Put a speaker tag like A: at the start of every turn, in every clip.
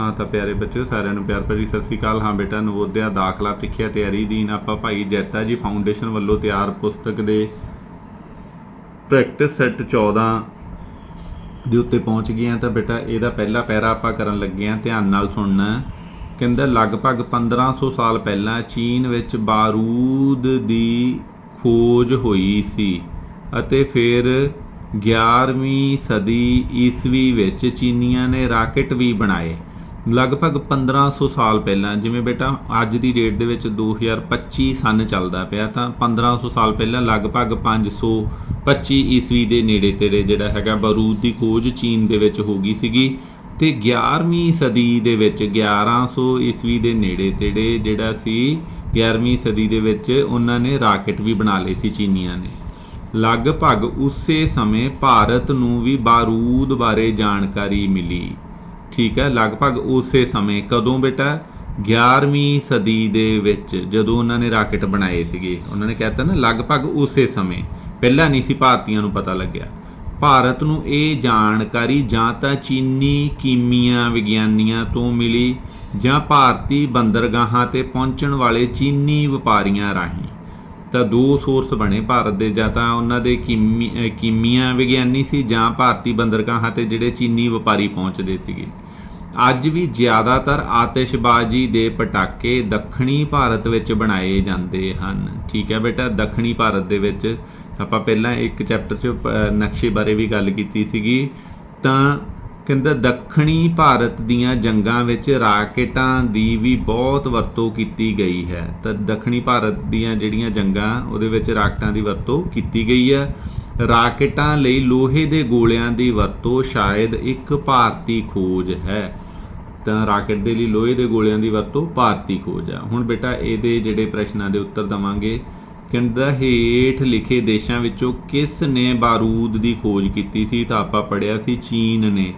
A: ਹਾਂ ਤਾਂ ਪਿਆਰੇ ਬੱਚਿਓ, ਸਾਰਿਆਂ ਨੂੰ ਪਿਆਰ ਭਰੀ ਸਤਿ ਸ੍ਰੀ ਅਕਾਲ। ਹਾਂ ਬੇਟਾ, ਨਵੋਦਿਆ ਦਾਖਲਾ ਪ੍ਰੀਖਿਆ ਤਿਆਰੀ ਦੀਨ ਆਪਾਂ ਭਾਈ ਜੈਤਾ ਜੀ ਫਾਊਂਡੇਸ਼ਨ ਵੱਲੋਂ ਤਿਆਰ ਪੁਸਤਕ ਦੇ ਪ੍ਰੈਕਟਿਸ ਸੈੱਟ 14 ਦੇ ਉੱਤੇ ਪਹੁੰਚ ਗਏ ਹਾਂ ਤਾਂ ਬੇਟਾ ਇਹਦਾ ਪਹਿਲਾ ਪੈਰਾ ਆਪਾਂ ਕਰਨ ਲੱਗੇ ਹਾਂ, ਧਿਆਨ ਨਾਲ ਸੁਣਨਾ। ਕਹਿੰਦਾ, ਲਗਭਗ 1500 ਸਾਲ ਪਹਿਲਾਂ ਚੀਨ ਵਿੱਚ ਬਾਰੂਦ ਦੀ ਖੋਜ ਹੋਈ ਸੀ ਅਤੇ ਫਿਰ 11ਵੀਂ ਸਦੀ ਈਸਵੀ ਵਿੱਚ ਚੀਨੀਆਂ ਨੇ ਰਾਕਟ ਵੀ ਬਣਾਏ। ਲਗਭਗ 1500 ਸਾਲ ਪਹਿਲਾਂ, ਜਿਵੇਂ ਬੇਟਾ ਅੱਜ ਦੀ ਡੇਟ ਦੇ ਵਿੱਚ 2025 ਸਨ ਚੱਲਦਾ ਪਿਆ, ਤਾਂ 1500 ਸਾਲ ਪਹਿਲਾਂ ਲਗਭਗ 525 ਈਸਵੀ ਦੇ ਨੇੜੇ ਤੇੜੇ ਜਿਹੜਾ ਹੈਗਾ ਬਾਰੂਦ ਦੀ ਖੋਜ ਚੀਨ ਦੇ ਵਿੱਚ ਹੋ ਗਈ ਸੀਗੀ ਤੇ 11ਵੀਂ ਸਦੀ ਦੇ ਵਿੱਚ 1100 ਈਸਵੀ ਦੇ ਨੇੜੇ ਤੇੜੇ ਜਿਹੜਾ ਸੀ 11ਵੀਂ ਸਦੀ ਦੇ ਵਿੱਚ ਉਹਨਾਂ ਨੇ ਰਾਕਟ ਵੀ ਬਣਾ ਲਏ ਸੀ ਚੀਨੀਆਂ ਨੇ। ਲਗਭਗ ਉਸੇ ਸਮੇਂ ਭਾਰਤ ਨੂੰ ਵੀ ਬਾਰੂਦ ਬਾਰੇ ਜਾਣਕਾਰੀ ਮਿਲੀ। ਠੀਕ ਹੈ, ਲਗਭਗ ਉਸੇ ਸਮੇਂ ਕਦੋਂ ਬੇਟਾ? 11ਵੀਂ ਸਦੀ ਦੇ ਵਿੱਚ ਜਦੋਂ ਉਹਨਾਂ ਨੇ ਰਾਕਟ ਬਣਾਏ ਸੀਗੇ। ਉਹਨਾਂ ਨੇ ਕਹਿਤਾ ਨਾ, ਲਗਭਗ ਉਸੇ ਸਮੇਂ। ਪਹਿਲਾਂ ਨਹੀਂ ਸੀ, ਭਾਰਤੀਆਂ ਨੂੰ ਪਤਾ ਲੱਗਿਆ। ਭਾਰਤ ਨੂੰ ਇਹ ਜਾਣਕਾਰੀ ਜਾਂ ਤਾਂ ਚੀਨੀ ਕੀਮੀਆ ਵਿਗਿਆਨੀਆਂ ਤੋਂ ਮਿਲੀ ਜਾਂ ਭਾਰਤੀ ਬੰਦਰਗਾਹਾਂ ਤੇ ਪਹੁੰਚਣ ਵਾਲੇ ਚੀਨੀ ਵਪਾਰੀਆਂ ਰਾਹੀਂ। ਤਾਂ ਦੋ ਸੋਰਸ ਬਣੇ ਭਾਰਤ ਦੇ ਜਾਂ ਤਾਂ ਉਹਨਾਂ ਦੇ ਕੀਮੀ, ਅਹ ਕੀਮੀਆ ਵਿਗਿਆਨੀ ਸੀ ਜਾਂ ਭਾਰਤੀ ਬੰਦਰਗਾਹਾਂ ਤੇ ਜਿਹੜੇ ਚੀਨੀ ਵਪਾਰੀ ਪਹੁੰਚਦੇ ਸੀਗੇ। ਅੱਜ ਵੀ ਜ਼ਿਆਦਾਤਰ ਆਤਿਸ਼ਬਾਜ਼ੀ ਦੇ ਪਟਾਕੇ ਦੱਖਣੀ ਭਾਰਤ ਵਿੱਚ ਬਣਾਏ ਜਾਂਦੇ ਹਨ। ਠੀਕ ਹੈ ਬੇਟਾ, ਦੱਖਣੀ ਭਾਰਤ ਦੇ ਵਿੱਚ ਆਪਾਂ ਪਹਿਲਾਂ ਇੱਕ ਚੈਪਟਰ 'ਚ ਨਕਸ਼ੇ ਬਾਰੇ ਵੀ ਗੱਲ ਕੀਤੀ ਸੀਗੀ। ਤਾਂ ਕਹਿੰਦਾ ਦੱਖਣੀ ਭਾਰਤ ਦੀਆਂ ਜੰਗਾਂ ਵਿੱਚ ਰਾਕੇਟਾਂ ਦੀ ਵੀ ਬਹੁਤ ਵਰਤੋਂ ਕੀਤੀ ਗਈ ਹੈ। ਤਾਂ ਦੱਖਣੀ ਭਾਰਤ ਦੀਆਂ ਜਿਹੜੀਆਂ ਜੰਗਾਂ, ਉਹਦੇ ਵਿੱਚ ਰਾਕਟਾਂ ਦੀ ਵਰਤੋਂ ਕੀਤੀ ਗਈ ਹੈ। ਰਾਕੇਟਾਂ ਲਈ ਲੋਹੇ ਦੇ ਗੋਲਿਆਂ ਦੀ ਵਰਤੋਂ ਸ਼ਾਇਦ ਇੱਕ ਭਾਰਤੀ ਖੋਜ ਹੈ। ਤਾਂ ਰਾਕਟ ਦੇ ਲਈ ਲੋਹੇ ਦੇ ਗੋਲਿਆਂ ਦੀ ਵਰਤੋਂ ਭਾਰਤੀ ਖੋਜ ਆ। ਹੁਣ ਬੇਟਾ ਇਹਦੇ ਜਿਹੜੇ ਪ੍ਰਸ਼ਨਾਂ ਦੇ ਉੱਤਰ ਦਵਾਂਗੇ। ਕਹਿੰਦਾ ਹੇਠ ਲਿਖੇ ਦੇਸ਼ਾਂ ਵਿੱਚੋਂ ਕਿਸ ਨੇ ਬਾਰੂਦ ਦੀ ਖੋਜ ਕੀਤੀ ਸੀ? ਤਾਂ ਆਪਾਂ ਪੜਿਆ ਸੀ ਚੀਨ ਨੇ।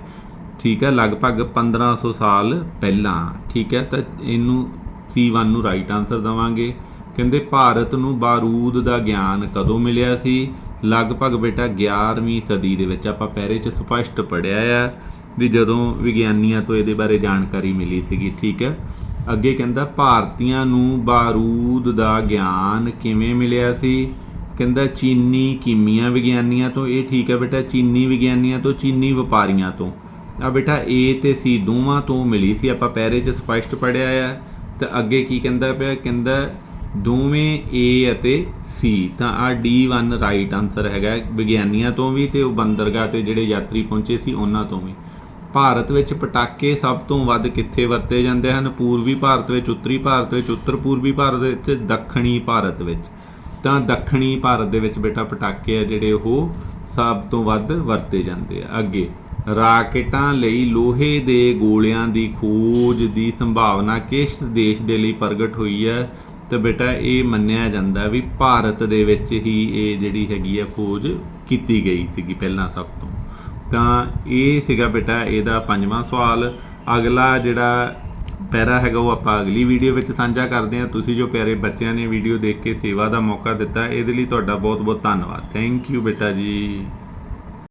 A: ਠੀਕ ਹੈ, ਲਗਭਗ 1500 ਸਾਲ ਪਹਿਲਾਂ, ਠੀਕ ਹੈ, ਤਾਂ ਇਹਨੂੰ C1 ਨੂੰ ਰਾਈਟ ਆਨਸਰ ਦਵਾਂਗੇ। ਕਹਿੰਦੇ ਭਾਰਤ ਨੂੰ ਬਾਰੂਦ ਦਾ ਗਿਆਨ ਕਦੋਂ ਮਿਲਿਆ ਸੀ? ਲਗਭਗ ਬੇਟਾ 11ਵੀਂ ਸਦੀ ਦੇ ਵਿੱਚ ਆਪਾਂ ਪਹਿਰੇ 'ਚ ਸਪਸ਼ਟ ਪੜਿਆ ਆ ਵੀ ਜਦੋਂ ਵਿਗਿਆਨੀਆਂ ਤੋਂ ਇਹਦੇ ਬਾਰੇ ਜਾਣਕਾਰੀ ਮਿਲੀ ਸੀਗੀ, ਠੀਕ ਹੈ। ਅੱਗੇ ਕਹਿੰਦਾ ਭਾਰਤੀਆਂ ਨੂੰ ਬਾਰੂਦ ਦਾ ਗਿਆਨ ਕਿਵੇਂ ਮਿਲਿਆ ਸੀ? ਕਹਿੰਦਾ ਚੀਨੀ ਕੀਮੀਆ ਵਿਗਿਆਨੀਆਂ ਤੋਂ, ਇਹ ਠੀਕ ਹੈ ਬੇਟਾ, ਚੀਨੀ ਵਿਗਿਆਨੀਆਂ ਤੋਂ, ਚੀਨੀ ਵਪਾਰੀਆਂ ਤੋਂ। ਆ ਬੇਟਾ, A ਤੇ C ਦੋਵਾਂ ਤੋਂ ਮਿਲੀ ਸੀ, ਆਪਾਂ ਪਹਿਰੇ 'ਚ ਸਪਸ਼ਟ ਪੜਿਆ ਆ। ਤਾਂ ਅੱਗੇ ਕੀ ਕਹਿੰਦਾ ਪਿਆ? ਕਹਿੰਦਾ, ਦੋਵੇਂ A ਅਤੇ C ਤਾਂ ਆ D1 ਰਾਈਟ ਆਨਸਰ ਹੈਗਾ, ਵਿਗਿਆਨੀਆਂ ਤੋਂ ਵੀ ਤੇ ਉਹ ਬੰਦਰਗਾਹ ਤੇ ਜਿਹੜੇ ਯਾਤਰੀ ਪਹੁੰਚੇ ਸੀ, ਉਹਨਾਂ ਤੋਂ ਵੀ। ਭਾਰਤ ਵਿੱਚ ਪਟਾਕੇ ਸਭ ਤੋਂ ਵੱਧ ਕਿੱਥੇ ਵਰਤੇ ਜਾਂਦੇ ਹਨ? ਪੂਰਬੀ ਭਾਰਤ ਵਿੱਚ, ਉੱਤਰੀ ਭਾਰਤ ਵਿੱਚ, ਉੱਤਰ ਪੂਰਬੀ ਭਾਰਤ ਵਿੱਚ, ਦੱਖਣੀ ਭਾਰਤ ਵਿੱਚ। ਤਾਂ ਦੱਖਣੀ ਭਾਰਤ ਦੇ ਵਿੱਚ ਬੇਟਾ, ਪਟਾਕੇ ਆ ਜਿਹੜੇ ਉਹ ਸਭ ਤੋਂ ਵੱਧ ਵਰਤੇ ਜਾਂਦੇ ਆ। ਅੱਗੇ ਰਾਕੇਟਾਂ ਲਈ ਲੋਹੇ ਦੇ ਗੋਲਿਆਂ ਦੀ ਖੋਜ ਦੀ ਸੰਭਾਵਨਾ ਕਿਸ ਦੇਸ਼ ਦੇ ਲਈ ਪ੍ਰਗਟ ਹੋਈ ਹੈ? ਤੇ ਬੇਟਾ, ਇਹ ਮੰਨਿਆ ਜਾਂਦਾ ਵੀ ਭਾਰਤ ਦੇ ਵਿੱਚ ਹੀ ਇਹ ਜਿਹੜੀ ਹੈਗੀ ਆ ਖੋਜ ਕੀਤੀ ਗਈ ਸੀਗੀ ਪਹਿਲਾਂ ਸਭ ਤੋਂ। ਤਾਂ ਇਹ ਸੀਗਾ ਬੇਟਾ ਇਹਦਾ ਪੰਜਵਾਂ ਸਵਾਲ। ਅਗਲਾ ਜਿਹੜਾ ਪੈਰਾ ਹੈਗਾ ਉਹ ਆਪਾਂ ਅਗਲੀ ਵੀਡੀਓ ਵਿੱਚ ਸਾਂਝਾ ਕਰਦੇ ਹਾਂ। ਤੁਸੀਂ ਜੋ ਪਿਆਰੇ ਬੱਚਿਆਂ ਨੇ ਵੀਡੀਓ ਦੇਖ ਕੇ ਸੇਵਾ ਦਾ ਮੌਕਾ ਦਿੱਤਾ, ਇਹਦੇ ਲਈ ਤੁਹਾਡਾ ਬਹੁਤ ਬਹੁਤ ਧੰਨਵਾਦ। ਥੈਂਕ ਯੂ ਬੇਟਾ ਜੀ।